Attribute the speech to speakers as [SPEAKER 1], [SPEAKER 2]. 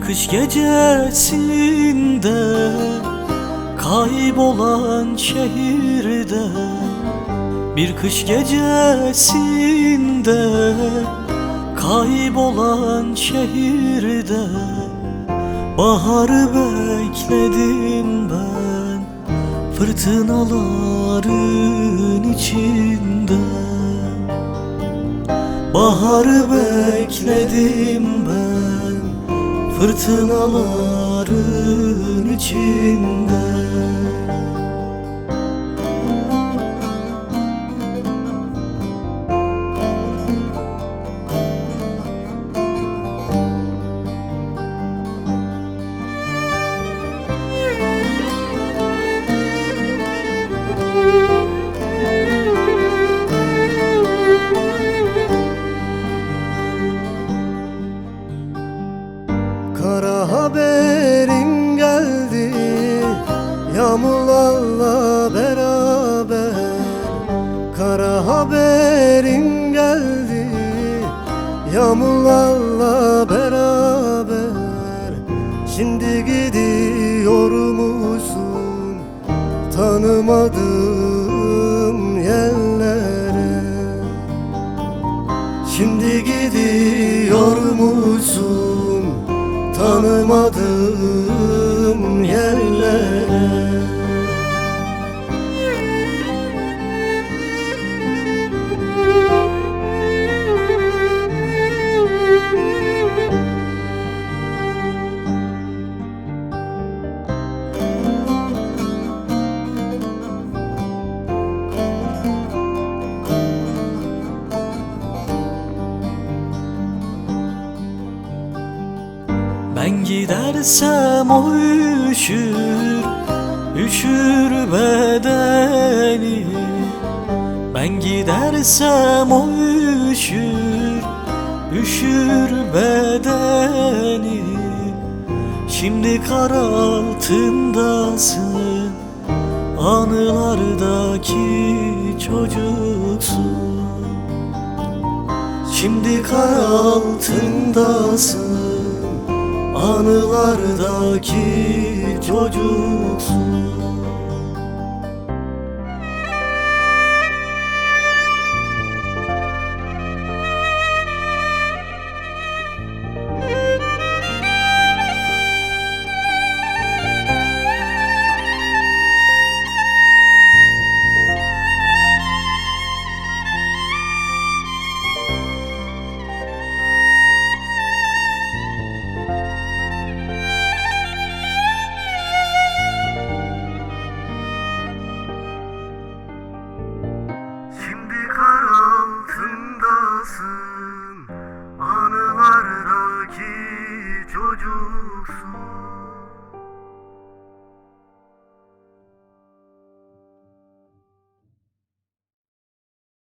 [SPEAKER 1] kış gecesinde Kaybolan şehirde Bir kış gecesinde Kaybolan şehirde Baharı bekledim ben Fırtınaların içinde Baharı bekledim ben Fırtınaların içinde
[SPEAKER 2] Kara haberin geldi. Yağmurlarla beraber Kara haberin geldi. Yağmurlarla tanımadığım yerlere
[SPEAKER 1] Ben gidersem o üşür Üşür bedeni. Ben gidersem o üşür Üşür bedeni. Şimdi kar altındasın Anılardaki çocuksun.
[SPEAKER 2] Şimdi kar altındasın Anılardaki çocuksun